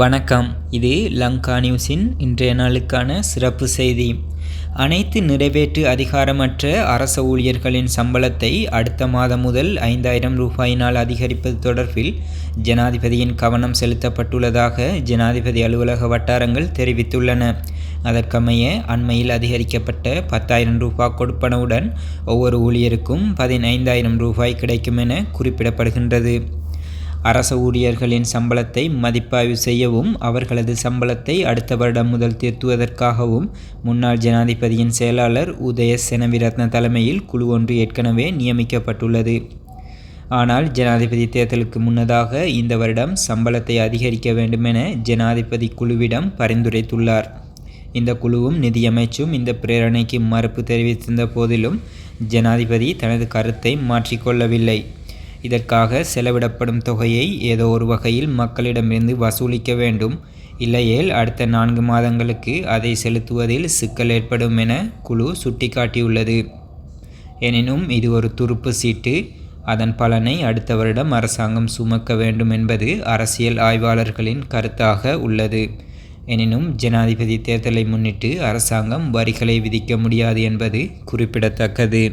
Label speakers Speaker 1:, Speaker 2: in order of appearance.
Speaker 1: வணக்கம். இது லங்கா நியூஸின் இன்றைய நாளுக்கான சிறப்பு செய்தி. அனைத்து நிறைவேற்று அதிகாரமற்ற அரச ஊழியர்களின் சம்பளத்தை அடுத்த மாதம் முதல் ஐந்தாயிரம் ரூபாயினால் அதிகரிப்பது தொடர்பில் ஜனாதிபதியின் கவனம் செலுத்தப்பட்டுள்ளதாக ஜனாதிபதி அலுவலக வட்டாரங்கள் தெரிவித்துள்ளன. அதற்கமைய அண்மையில் அதிகரிக்கப்பட்ட பத்தாயிரம் ரூபாய் கொடுப்பனவுடன் ஒவ்வொரு ஊழியருக்கும் பதினைந்தாயிரம் ரூபாய் கிடைக்கும் என குறிப்பிடப்படுகின்றது. அரச ஊழியர்களின் சம்பளத்தை மதிப்பாய்வு செய்யவும் அவர்களது சம்பளத்தை அடுத்த வருடம் முதல் திருத்துவதற்காகவும் முன்னாள் ஜனாதிபதியின் செயலாளர் உதய செனவிரத்ன தலைமையில் குழு ஒன்று ஏற்கனவே நியமிக்கப்பட்டுள்ளது. ஆனால் ஜனாதிபதி தேர்தலுக்கு முன்னதாக இந்த வருடம் சம்பளத்தை அதிகரிக்க வேண்டுமென ஜனாதிபதி குழுவிடம் பரிந்துரைத்துள்ளார். இந்த குழுவும் நிதியமைச்சும் இந்த பிரேரணைக்கு மறுப்பு தெரிவித்திருந்த போதிலும் ஜனாதிபதி தனது கருத்தை மாற்றிக்கொள்ளவில்லை. இதற்காக செலவிடப்படும் தொகையை ஏதோ ஒரு வகையில் மக்களிடமிருந்து வசூலிக்க வேண்டும். இல்லையேல் அடுத்த நான்கு மாதங்களுக்கு அதை செலுத்துவதில் சிக்கல் ஏற்படும் என குழு சுட்டிக்காட்டியுள்ளது. எனினும் இது ஒரு துருப்பு சீட்டு. அதன் பலனை அடுத்த வருடம் அரசாங்கம் சுமக்க வேண்டும் என்பது அரசியல் ஆய்வாளர்களின் கருத்தாக உள்ளது. எனினும் ஜனாதிபதி தேர்தலை முன்னிட்டு அரசாங்கம் வரிகளை விதிக்க முடியாது என்பது குறிப்பிடத்தக்கது.